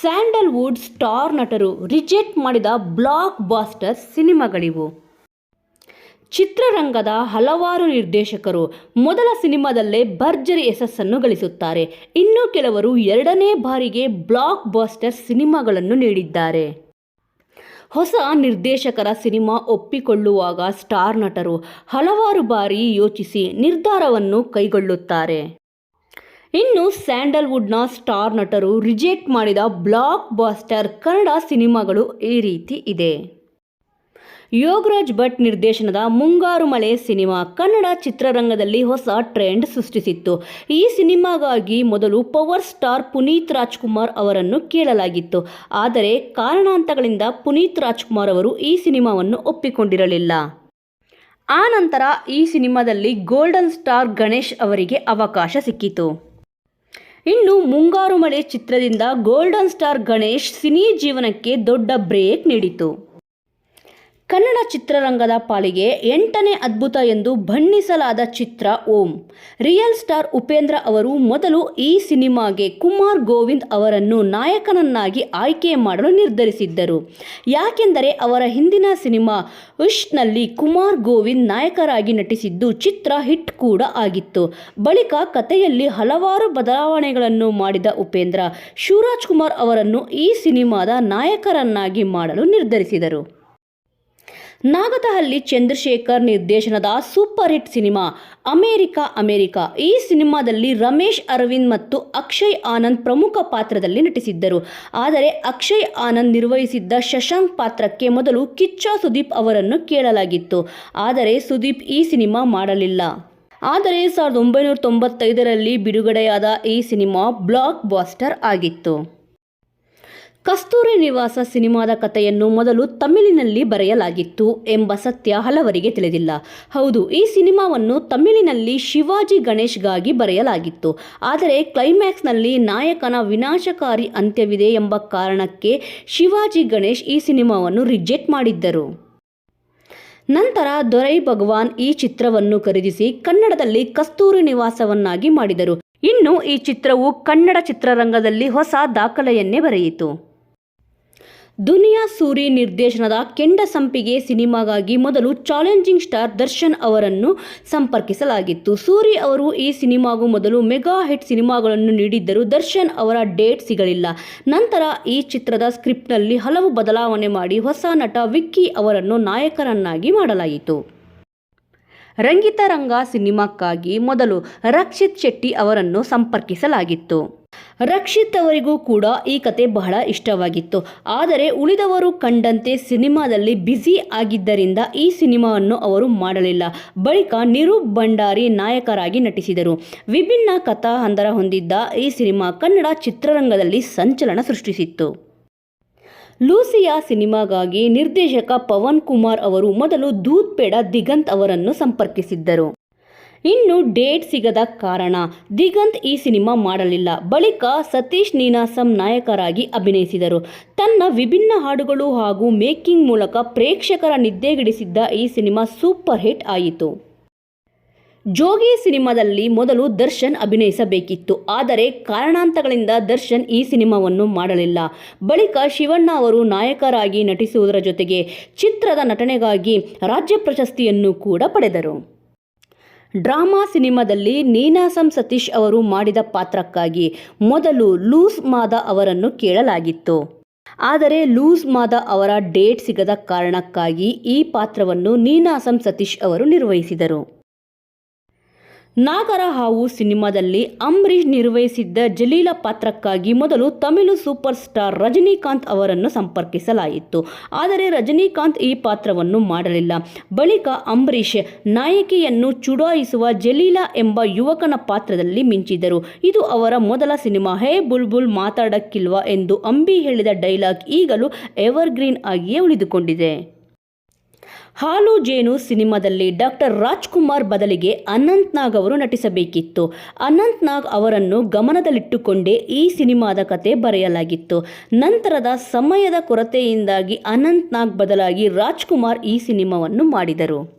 Sandalwood star ನಟರು reject ಮಾಡಿದ blockbuster ಸಿನಿಮಾಗಳಿವು. ಚಿತ್ರರಂಗದ ಹಲವಾರು ನಿರ್ದೇಶಕರು ಮೊದಲ ಸಿನಿಮಾದಲ್ಲೇ ಭರ್ಜರಿ ಯಶಸ್ಸನ್ನು ಗಳಿಸುತ್ತಾರೆ. ಇನ್ನು ಕೆಲವರು ಎರಡನೇ ಬಾರಿಗೆ ಬ್ಲಾಕ್ ಬಾಸ್ಟರ್ ಸಿನಿಮಾಗಳನ್ನು ನೀಡಿದ್ದಾರೆ. ಹೊಸ ನಿರ್ದೇಶಕರ ಸಿನಿಮಾ ಒಪ್ಪಿಕೊಳ್ಳುವಾಗ ಸ್ಟಾರ್ ನಟರು ಹಲವಾರು ಬಾರಿ ಯೋಚಿಸಿ ನಿರ್ಧಾರವನ್ನು ಕೈಗೊಳ್ಳುತ್ತಾರೆ. ಇನ್ನು ಸ್ಯಾಂಡಲ್ವುಡ್ನ ಸ್ಟಾರ್ ನಟರು ರಿಜೆಕ್ಟ್ ಮಾಡಿದ ಬ್ಲಾಕ್ ಬಾಸ್ಟರ್ ಕನ್ನಡ ಸಿನಿಮಾಗಳು ಈ ರೀತಿ ಇದೆ. ಯೋಗರಾಜ್ ಭಟ್ ನಿರ್ದೇಶನದ ಮುಂಗಾರು ಮಳೆ ಸಿನಿಮಾ ಕನ್ನಡ ಚಿತ್ರರಂಗದಲ್ಲಿ ಹೊಸ ಟ್ರೆಂಡ್ ಸೃಷ್ಟಿಸಿತ್ತು. ಈ ಸಿನಿಮಾಗಾಗಿ ಮೊದಲು ಪವರ್ ಸ್ಟಾರ್ ಪುನೀತ್ ರಾಜ್ಕುಮಾರ್ ಅವರನ್ನು ಕೇಳಲಾಗಿತ್ತು. ಆದರೆ ಕಾರಣಾಂತಗಳಿಂದ ಪುನೀತ್ ರಾಜ್ಕುಮಾರ್ ಅವರು ಈ ಸಿನಿಮಾವನ್ನು ಒಪ್ಪಿಕೊಂಡಿರಲಿಲ್ಲ. ಆ ನಂತರ ಈ ಸಿನಿಮಾದಲ್ಲಿ ಗೋಲ್ಡನ್ ಸ್ಟಾರ್ ಗಣೇಶ್ ಅವರಿಗೆ ಅವಕಾಶ ಸಿಕ್ಕಿತು. ಇನ್ನು ಮುಂಗಾರು ಮಳೆ ಚಿತ್ರದಿಂದ ಗೋಲ್ಡನ್ ಸ್ಟಾರ್ ಗಣೇಶ್ ಸಿನಿ ಜೀವನಕ್ಕೆ ದೊಡ್ಡ ಬ್ರೇಕ್ ನೀಡಿತು. ಕನ್ನಡ ಚಿತ್ರರಂಗದ ಪಾಲಿಗೆ ಎಂಟನೇ ಅದ್ಭುತ ಎಂದು ಬಣ್ಣಿಸಲಾದ ಚಿತ್ರ ಓಂ. ರಿಯಲ್ ಸ್ಟಾರ್ ಉಪೇಂದ್ರ ಅವರು ಮೊದಲು ಈ ಸಿನಿಮಾಗೆ ಕುಮಾರ್ ಗೋವಿಂದ್ ಅವರನ್ನು ನಾಯಕನನ್ನಾಗಿ ಆಯ್ಕೆ ಮಾಡಲು ನಿರ್ಧರಿಸಿದ್ದರು. ಯಾಕೆಂದರೆ ಅವರ ಹಿಂದಿನ ಸಿನಿಮಾ ಉಷ್ನಲ್ಲಿ ಕುಮಾರ್ ಗೋವಿಂದ್ ನಾಯಕರಾಗಿ ನಟಿಸಿದ್ದು ಚಿತ್ರ ಹಿಟ್ ಕೂಡ ಆಗಿತ್ತು. ಬಳಿಕ ಕಥೆಯಲ್ಲಿ ಹಲವಾರು ಬದಲಾವಣೆಗಳನ್ನು ಮಾಡಿದ ಉಪೇಂದ್ರ, ಶಿವರಾಜ್ ಕುಮಾರ್ ಅವರನ್ನು ಈ ಸಿನಿಮಾದ ನಾಯಕರನ್ನಾಗಿ ಮಾಡಲು ನಿರ್ಧರಿಸಿದರು. ನಾಗದಹಳ್ಳಿ ಚಂದ್ರಶೇಖರ್ ನಿರ್ದೇಶನದ super hit cinema America America. ಈ ಸಿನಿಮಾದಲ್ಲಿ ರಮೇಶ್, ಅರವಿಂದ್ ಮತ್ತು ಅಕ್ಷಯ್ ಆನಂದ್ ಪ್ರಮುಖ ಪಾತ್ರದಲ್ಲಿ ನಟಿಸಿದ್ದರು. ಆದರೆ ಅಕ್ಷಯ್ ಆನಂದ್ ನಿರ್ವಹಿಸಿದ್ದ ಶಶಾಂಕ್ ಪಾತ್ರಕ್ಕೆ ಮೊದಲು ಕಿಚ್ಚ ಸುದೀಪ್ ಅವರನ್ನು ಕೇಳಲಾಗಿತ್ತು. ಆದರೆ ಸುದೀಪ್ ಈ ಸಿನಿಮಾ ಮಾಡಲಿಲ್ಲ. ಆದರೆ ಸಾವಿರದ ಒಂಬೈನೂರ ತೊಂಬತ್ತೈದರಲ್ಲಿ ಬಿಡುಗಡೆಯಾದ ಈ ಸಿನಿಮಾ ಬ್ಲಾಕ್ ಬಾಸ್ಟರ್ ಆಗಿತ್ತು. ಕಸ್ತೂರಿ ನಿವಾಸ ಸಿನಿಮಾದ ಕಥೆಯನ್ನು ಮೊದಲು ತಮಿಳಿನಲ್ಲಿ ಬರೆಯಲಾಗಿತ್ತು ಎಂಬ ಸತ್ಯ ಹಲವರಿಗೆ ತಿಳಿದಿಲ್ಲ. ಹೌದು, ಈ ಸಿನಿಮಾವನ್ನು ತಮಿಳಿನಲ್ಲಿ ಶಿವಾಜಿ ಗಣೇಶ್ಗಾಗಿ ಬರೆಯಲಾಗಿತ್ತು. ಆದರೆ ಕ್ಲೈಮ್ಯಾಕ್ಸ್ನಲ್ಲಿ ನಾಯಕನ ವಿನಾಶಕಾರಿ ಅಂತ್ಯವಿದೆ ಎಂಬ ಕಾರಣಕ್ಕೆ ಶಿವಾಜಿ ಗಣೇಶ್ ಈ ಸಿನಿಮಾವನ್ನು ರಿಜೆಕ್ಟ್ ಮಾಡಿದ್ದರು. ನಂತರ ದೊರೈ ಭಗವಾನ್ ಈ ಚಿತ್ರವನ್ನು ಖರೀದಿಸಿ ಕನ್ನಡದಲ್ಲಿ ಕಸ್ತೂರಿ ನಿವಾಸವನ್ನಾಗಿ ಮಾಡಿದರು. ಇನ್ನು ಈ ಚಿತ್ರವು ಕನ್ನಡ ಚಿತ್ರರಂಗದಲ್ಲಿ ಹೊಸ ದಾಖಲೆಯನ್ನೇ ಬರೆಯಿತು. ದುನಿಯಾ ಸೂರಿ ನಿರ್ದೇಶನದ ಕೆಂಡ ಸಂಪಿಗೆ ಸಿನಿಮಾಗಾಗಿ ಮೊದಲು ಚಾಲೆಂಜಿಂಗ್ ಸ್ಟಾರ್ ದರ್ಶನ್ ಅವರನ್ನು ಸಂಪರ್ಕಿಸಲಾಗಿತ್ತು. ಸೂರಿ ಅವರು ಈ ಸಿನಿಮಾಗೂ ಮೊದಲು ಮೆಗಾ ಹಿಟ್ ಸಿನಿಮಾಗಳನ್ನು ನೀಡಿದ್ದರೂ ದರ್ಶನ್ ಅವರ ಡೇಟ್ ಸಿಗಲಿಲ್ಲ. ನಂತರ ಈ ಚಿತ್ರದ ಸ್ಕ್ರಿಪ್ಟ್ನಲ್ಲಿ ಹಲವು ಬದಲಾವಣೆ ಮಾಡಿ ಹೊಸ ನಟ ವಿಕ್ಕಿ ಅವರನ್ನು ನಾಯಕರನ್ನಾಗಿ ಮಾಡಲಾಯಿತು. ರಂಗಿತರಂಗ ಸಿನಿಮಾಕ್ಕಾಗಿ ಮೊದಲು ರಕ್ಷಿತ್ ಶೆಟ್ಟಿ ಅವರನ್ನು ಸಂಪರ್ಕಿಸಲಾಗಿತ್ತು. ರಕ್ಷಿತ್ ಅವರಿಗೂ ಕೂಡ ಈ ಕತೆ ಬಹಳ ಇಷ್ಟವಾಗಿತ್ತು. ಆದರೆ ಉಳಿದವರು ಕಂಡಂತೆ ಸಿನಿಮಾದಲ್ಲಿ ಬ್ಯುಸಿ ಆಗಿದ್ದರಿಂದ ಈ ಸಿನಿಮಾವನ್ನು ಅವರು ಮಾಡಲಿಲ್ಲ. ಬಳಿಕ ನಿರೂಪ್ ಭಂಡಾರಿ ನಾಯಕರಾಗಿ ನಟಿಸಿದರು. ವಿಭಿನ್ನ ಕಥಾ ಹಂದರ ಹೊಂದಿದ್ದ ಈ ಸಿನಿಮಾ ಕನ್ನಡ ಚಿತ್ರರಂಗದಲ್ಲಿ ಸಂಚಲನ ಸೃಷ್ಟಿಸಿತ್ತು. ಲೂಸಿಯಾ ಸಿನಿಮಾಗಾಗಿ ನಿರ್ದೇಶಕ ಪವನ್ ಕುಮಾರ್ ಅವರು ಮೊದಲು ದೂದ್ ಪೇಡ ದಿಗಂತ್ ಅವರನ್ನು ಸಂಪರ್ಕಿಸಿದ್ದರು. ಇನ್ನು ಡೇಟ್ ಸಿಗದ ಕಾರಣ ದಿಗಂತ್ ಈ ಸಿನಿಮಾ ಮಾಡಲಿಲ್ಲ. ಬಳಿಕ ಸತೀಶ್ ನೀನಾಸಂ ನಾಯಕರಾಗಿ ಅಭಿನಯಿಸಿದರು. ತನ್ನ ವಿಭಿನ್ನ ಹಾಡುಗಳು ಹಾಗೂ ಮೇಕಿಂಗ್ ಮೂಲಕ ಪ್ರೇಕ್ಷಕರ ನಿದ್ದೆಗೆಡಿಸಿದ್ದ ಈ ಸಿನಿಮಾ ಸೂಪರ್ ಹಿಟ್ ಆಯಿತು. ಜೋಗಿ ಸಿನಿಮಾದಲ್ಲಿ ಮೊದಲು ದರ್ಶನ್ ಅಭಿನಯಿಸಬೇಕಿತ್ತು. ಆದರೆ ಕಾರಣಾಂತಗಳಿಂದ ದರ್ಶನ್ ಈ ಸಿನಿಮಾವನ್ನು ಮಾಡಲಿಲ್ಲ. ಬಳಿಕ ಶಿವಣ್ಣ ಅವರು ನಾಯಕರಾಗಿ ನಟಿಸುವುದರ ಜೊತೆಗೆ ಚಿತ್ರದ ನಟನೆಗಾಗಿ ರಾಜ್ಯ ಪ್ರಶಸ್ತಿಯನ್ನು ಕೂಡ ಪಡೆದರು. ಡ್ರಾಮಾ ಸಿನಿಮಾದಲ್ಲಿ ನೀನಾಸಂ ಸತೀಶ್ ಅವರು ಮಾಡಿದ ಪಾತ್ರಕ್ಕಾಗಿ ಮೊದಲು ಲೂಸ್ ಮಾದ ಅವರನ್ನು ಕೇಳಲಾಗಿತ್ತು. ಆದರೆ ಲೂಸ್ ಮಾದ ಅವರ ಡೇಟ್ ಸಿಗದ ಕಾರಣಕ್ಕಾಗಿ ಈ ಪಾತ್ರವನ್ನು ನೀನಾಸಂ ಸತೀಶ್ ಅವರು ನಿರ್ವಹಿಸಿದರು. ನಾಗರ ಹಾವು ಸಿನಿಮಾದಲ್ಲಿ ಅಂಬರೀಷ್ ನಿರ್ವಹಿಸಿದ್ದ ಜಲೀಲ ಪಾತ್ರಕ್ಕಾಗಿ ಮೊದಲು ತಮಿಳು ಸೂಪರ್ ಸ್ಟಾರ್ ರಜನಿಕಾಂತ್ ಅವರನ್ನು ಸಂಪರ್ಕಿಸಲಾಯಿತು. ಆದರೆ ರಜನಿಕಾಂತ್ ಈ ಪಾತ್ರವನ್ನು ಮಾಡಲಿಲ್ಲ. ಬಳಿಕ ಅಂಬರೀಷ್ ನಾಯಕಿಯನ್ನು ಚುಡಾಯಿಸುವ ಜಲೀಲಾ ಎಂಬ ಯುವಕನ ಪಾತ್ರದಲ್ಲಿ ಮಿಂಚಿದರು ಇದು ಅವರ ಮೊದಲ ಸಿನಿಮಾ. ಹೇ ಬುಲ್ಬುಲ್ ಮಾತಾಡಕ್ಕಿಲ್ವಾ ಎಂದು ಅಂಬಿ ಹೇಳಿದ ಡೈಲಾಗ್ ಈಗಲೂ ಎವರ್ಗ್ರೀನ್ ಆಗಿಯೇ ಉಳಿದುಕೊಂಡಿದೆ. ಹಾಲು ಜೇನು ಸಿನಿಮಾದಲ್ಲಿ ಡಾಕ್ಟರ್ ರಾಜ್ಕುಮಾರ್ ಬದಲಿಗೆ ಅನಂತ್ನಾಗ್ ಅವರು ನಟಿಸಬೇಕಿತ್ತು. ಅನಂತ್ನಾಗ್ ಅವರನ್ನು ಗಮನದಲ್ಲಿಟ್ಟುಕೊಂಡೇ ಈ ಸಿನಿಮಾದ ಕತೆ ಬರೆಯಲಾಗಿತ್ತು. ನಂತರದ ಸಮಯದ ಕೊರತೆಯಿಂದಾಗಿ ಅನಂತ್ನಾಗ್ ಬದಲಾಗಿ ರಾಜ್ಕುಮಾರ್ ಈ ಸಿನಿಮಾವನ್ನು ಮಾಡಿದರು.